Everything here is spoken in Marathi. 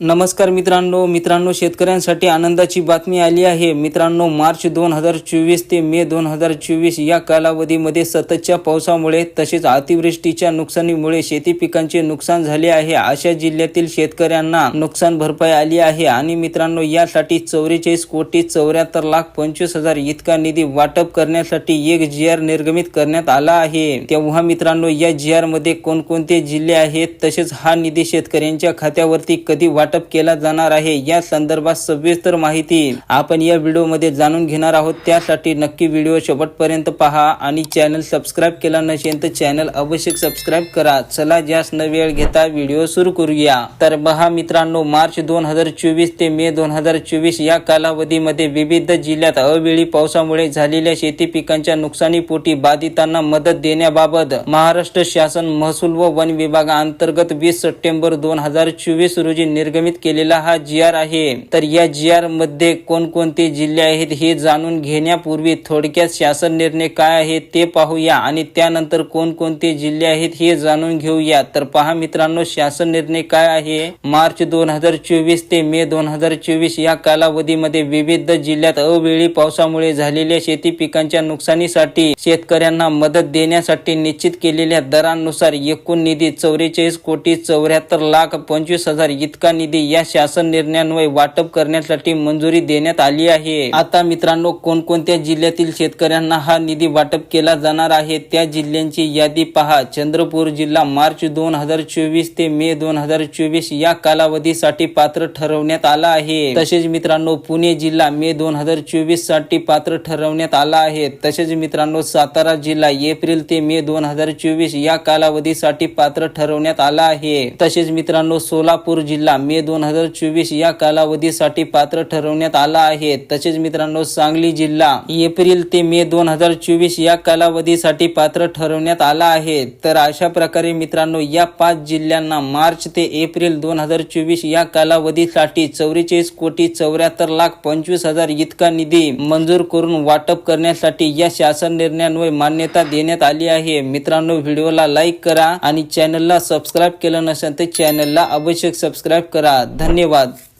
नमस्कार मित्रांनो मित्रांनो शेतकऱ्यांसाठी आनंदाची बातमी आली आहे. मित्रांनो मार्च दोन हजार चोवीस ते मे दोन हजार चोवीस या कालावधीमध्ये सततच्या पावसामुळे तसेच अतिवृष्टीच्या नुकसानीमुळे शेती पिकांचे नुकसान झाले आहे. अशा जिल्ह्यातील शेतकऱ्यांना नुकसान भरपाई आली आहे. आणि मित्रांनो यासाठी चौवेचाळीस कोटी चौऱ्याहत्तर लाख पंचवीस हजार इतका निधी वाटप करण्यासाठी एक जी आर निर्गमित करण्यात आला आहे. तेव्हा मित्रांनो या जी आरमध्ये कोणकोणते जिल्हे आहेत? तसेच हा निधी शेतकऱ्यांच्या खात्यावरती कधी वाट वाटप केला जाणार आहे. या संदर्भात सविस्तर माहिती आपण या व्हिडिओमध्ये जाणून घेणार आहोत. त्यासाठी नक्की व्हिडिओ शेवटपर्यंत पहा आणि चॅनल सबस्क्राईब केला नसेल तर चॅनल अवश्य सबस्क्राईब करा. चला जास्त न वेळ घेता व्हिडिओ सुरू करूया. तर बहा मित्रांनो मार्च दोन हजार चोवीस ते मे दोन हजार चोवीस या कालावधीमध्ये विविध जिल्ह्यात अवेळी पावसामुळे झालेल्या शेती पिकांच्या नुकसानीपोटी बाधितांना मदत देण्याबाबत महाराष्ट्र शासन महसूल व वन विभागाअंतर्गत वीस सप्टेंबर दोन हजार चोवीस रोजी निर्गमित केलेला हा जी आर आहे. तर या जी आरमध्ये कोणकोणते जिल्हे आहेत हे जाणून घेण्यापूर्वी थोडक्यात शासन निर्णय काय आहे ते पाहूया आणि त्यानंतर कोणकोणते जिल्हे आहेत हे जाणून घेऊया. तर पहा मित्रांनो शासन निर्णय काय आहे? मार्च दोन हजार चोवीस ते मे दोन हजार चोवीस या कालावधीमध्ये विविध जिल्ह्यात अवेळी पावसामुळे झालेल्या शेती पिकांच्या नुकसानीसाठी शेतकऱ्यांना मदत देण्यासाठी निश्चित केलेल्या दरांनुसार एकूण निधी चौवेचाळीस कोटी चौऱ्याहत्तर लाख पंचवीस हजार इतका निधी या शासन निर्णयान्वये वाटप करण्यासाठी मंजुरी देण्यात आली आहे. आता मित्रांनो कोणकोणत्या जिल्ह्यातील शेतकऱ्यांना हा निधी वाटप केला जाणार आहे त्या जिल्ह्यांची यादी पहा. चंद्रपूर जिल्हा मार्च दोन हजार चोवीस ते मे दोन हजार चोवीस या कालावधीसाठी पात्र ठरवण्यात आला आहे. तसेच मित्रांनो पुणे जिल्हा मे दोन हजार चोवीससाठी पात्र ठरवण्यात आला आहे. तसेच मित्रांनो सातारा जिल्हा एप्रिल ते मे दोन हजार चोवीस या कालावधीसाठी पात्र ठरवण्यात आला आहे. तसेच मित्रांनो सोलापूर जिल्हा मे दोन हजार चोवीस या कालावधीसाठी पात्र ठरवण्यात आला आहे. तसेच मित्रांनो सांगली जिल्हा एप्रिल ते मे दोन हजार चोवीस या कालावधीसाठी पात्र ठरवण्यात आला आहे. तर अशा प्रकारे मित्रांनो या पाच जिल्ह्यांना मार्च ते एप्रिल दोन हजार चोवीस या कालावधीसाठी चौवेचाळीस कोटी चौऱ्याहत्तर लाख पंचवीस हजार इतका निधी मंजूर करून वाटप करण्यासाठी या शासन निर्णयांवर मान्यता देण्यात आली आहे. मित्रांनो व्हिडिओला लाईक करा आणि चॅनलला सबस्क्राईब केलं नसेल तर चॅनलला आवश्यक सबस्क्राईब करा. धन्यवाद.